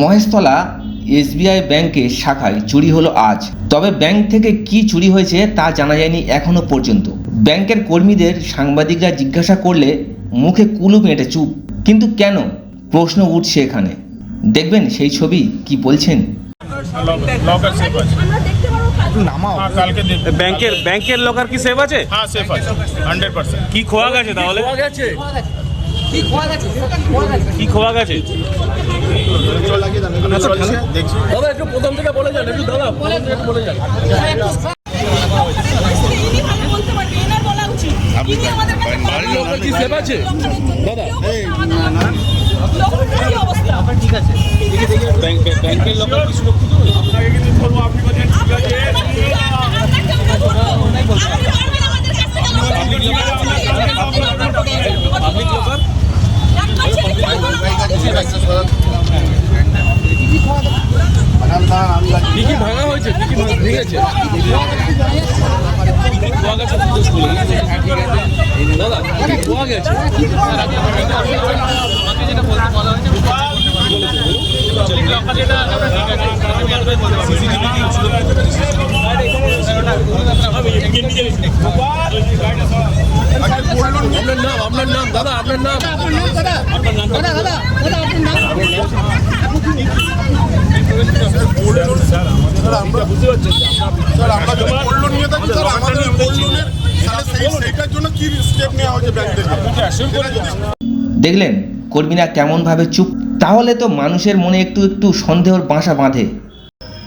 Maheshtala SBI ব্যাংকের শাখায় চুরি হলো আজ। তবে ব্যাংক থেকে কি চুরি হয়েছে তা জানা যায়নি এখনও পর্যন্ত। ব্যাংকের কর্মীদের সাংবাদিকরা জিজ্ঞাসা করলে মুখে কুলুপ মেটে চুপ। কিন্তু কেন? প্রশ্ন উঠছে এখানে। দেখবেন সেই ছবি কি বলছেন? ব্যাংকের ব্যাংকের লকার কি সেভ আছে? হ্যাঁ আছে। কি খোয়া গেছে তাহলে? কি খোয়া গেছে? দাদা একটু প্রথম থেকে বলে যান একটু দাদা প্রথম থেকে একটু বলে যান। ইনি ভালো বলতে পারবে এনার বলা উচিত ইনি আমাদের কাছে বাড়ির লোকের কি সেভ আছে দাদা লোকের কি অবস্থা ঠিক আছে ব্যাংকের লকার কি সুরক্ষিত আপনাকে কিন্তু বলব আপনি বলছেন ঠিক আছে কি কি ভাঙা হয়েছে কি ভাঙা খোয়া গেছে দাদা কি খোয়া গেছে আপনার নাম? আপনার নাম? দাদা আপনার নাম? স্যার আমরা যদি গোল্ড লোন নিয়ে থাকি স্যার আমাদের দেখলেন কর্মীরা কেমনভাবে চুপ? তাহলে তো মানুষের মনে একটু একটু সন্দেহর বাসা বাঁধে।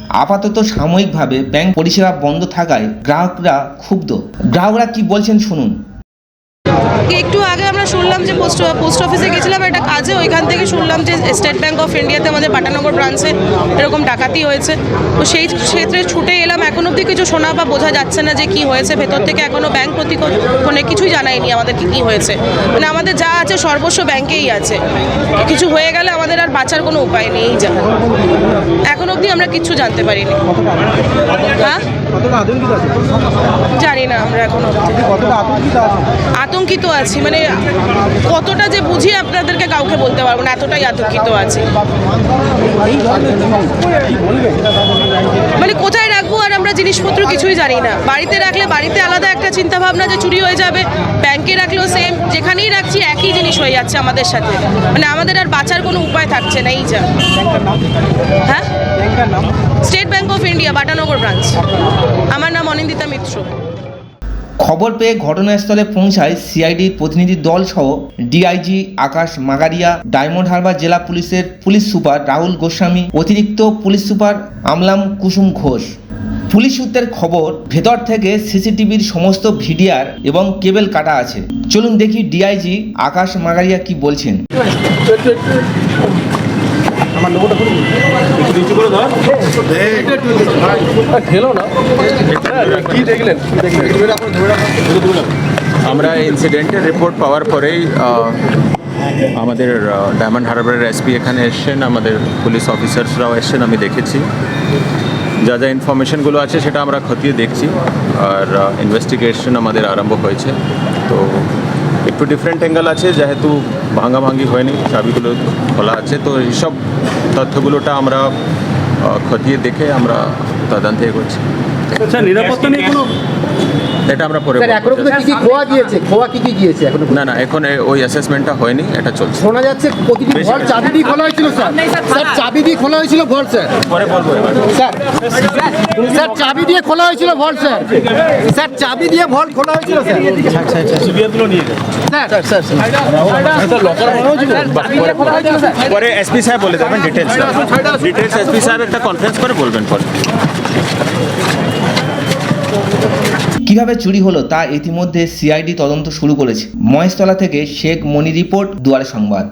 আপাতত সাময়িকভাবে ব্যাংক পরিষেবা বন্ধ থাকায় গ্রাহকরা ক্ষুব্ধ। গ্রাহকরা কি বলছেন শুনুন। একটু আগে আমরা শুনলাম যে পোস্ট পোস্ট অফিসে গেছিলাম একটা কাজে ওইখান থেকে শুনলাম যে স্টেট ব্যাংক অফ ইন্ডিয়াতে আমাদের পাটানগর ব্রাঞ্চে এরকম ডাকাতি হয়েছে। তো সেই ক্ষেত্রে ছুটে এলাম এখন অবধি কিছু শোনা বা বোঝা যাচ্ছে না যে কি হয়েছে। ভেতর থেকে এখনও ব্যাংক প্রতিক্ষণে কিছুই জানায়নি আমাদেরকে কি হয়েছে। মানে আমাদের যা আছে সর্বস্ব ব্যাংকেই আছে। কিছু হয়ে গেলে আমাদের আর বাঁচার কোনো উপায় নেই যা। এখন অবধি আমরা কিচ্ছু জানতে পারিনি। হ্যাঁ? জানি না আমরা এখন অবধি। আতঙ্কিত আছি মানে কতটা যে বুঝি আপনাদেরকে কাউকে বলতে পারব না, এতটাই আতঙ্কিত আছি। মানে কোথায় রাখব আর আমরা জিনিসপত্র কিছুই জানি না। বাড়িতে রাখলে বাড়িতে আলাদা একটা চিন্তা ভাবনা যে চুরি হয়ে যাবে, ব্যাংকে রাখলেও সেম যেখানেই রাখছি একই জিনিস হয়ে যাচ্ছে আমাদের সাথে। মানে আমাদের আর বাঁচার কোনো উপায় থাকছে না, এই যা। হ্যাঁ? State Bank of India Batanagar branch আমার নাম অনিন্দিতা মিত্র। খবর পেয়ে ঘটনাস্থলে পৌঁছায় সিআইডির প্রতিনিধি দল সহ DIG Akash Magharia, Diamond Harbour জেলা পুলিশের পুলিশ সুপার রাহুল গোস্বামী, অতিরিক্ত police super Amlan Kusum Ghosh. Police সূত্রের খবর, ভেতর থেকে সিসিটিভির সমস্ত ভিডিআর এবং কেবল কাটা আছে। চলুন দেখি ডিআইজি আকাশ মাগারিয়া কি বলছেন। ঠেলো না। কি দেখলেন? কি দেখলেন? আমরা ইনসিডেন্টের রিপোর্ট পাওয়ার পরেই আমাদের ডায়মন্ড হারবারের এসপি এখানে এসছেন আমাদের পুলিশ অফিসার্সরাও এসছেন আমি দেখেছি। যা যা ইনফরমেশনগুলো আছে সেটা আমরা খতিয়ে দেখছি। আর ইনভেস্টিগেশন আমাদের আরম্ভ হয়েছে। তো একটু ডিফারেন্ট অ্যাঙ্গেল আছে, যেহেতু ভাঙাভাঙি হয়নি, চাবিগুলো খোলা আছে। তো এইসব তথ্যগুলোটা আমরা খতিয়ে দেখে আমরা তদন্তে এগোচ্ছি। আচ্ছা নিরাপত্তা নিয়ে কোনো এটা আমরা পরে স্যার। এখনও পর্যন্ত কি কি খোয়া গিয়েছে খোয়া কি কি গিয়েছে এখনও না না এখন ওই অ্যাসেসমেন্টটা হয়নি এটা চলছে। শোনা যাচ্ছে প্রতিটি ঘর চাবি দিয়ে খোলা হয়েছিল স্যার। স্যার চাবি দিয়ে খোলা হয়েছিল ঘর স্যার। পরে বলব এবার। স্যার স্যার চাবি দিয়ে খোলা হয়েছিল ভল স্যার। স্যার চাবি দিয়ে ভল খোলা হয়েছিল স্যার। Sir sir sir. পরে এসপি সাহেব বলে দেবেন ডিটেলস ডিটেলস এসপি সাহেব একটা কনফারেন্স করে বলবেন পরে। কীভাবে চুরি হলো তা ইতিমধ্যে সিআইডি তদন্ত শুরু করেছে। মহেশতলা থেকে শেখ মনি রিপোর্ট, দুয়ারে সংবাদ।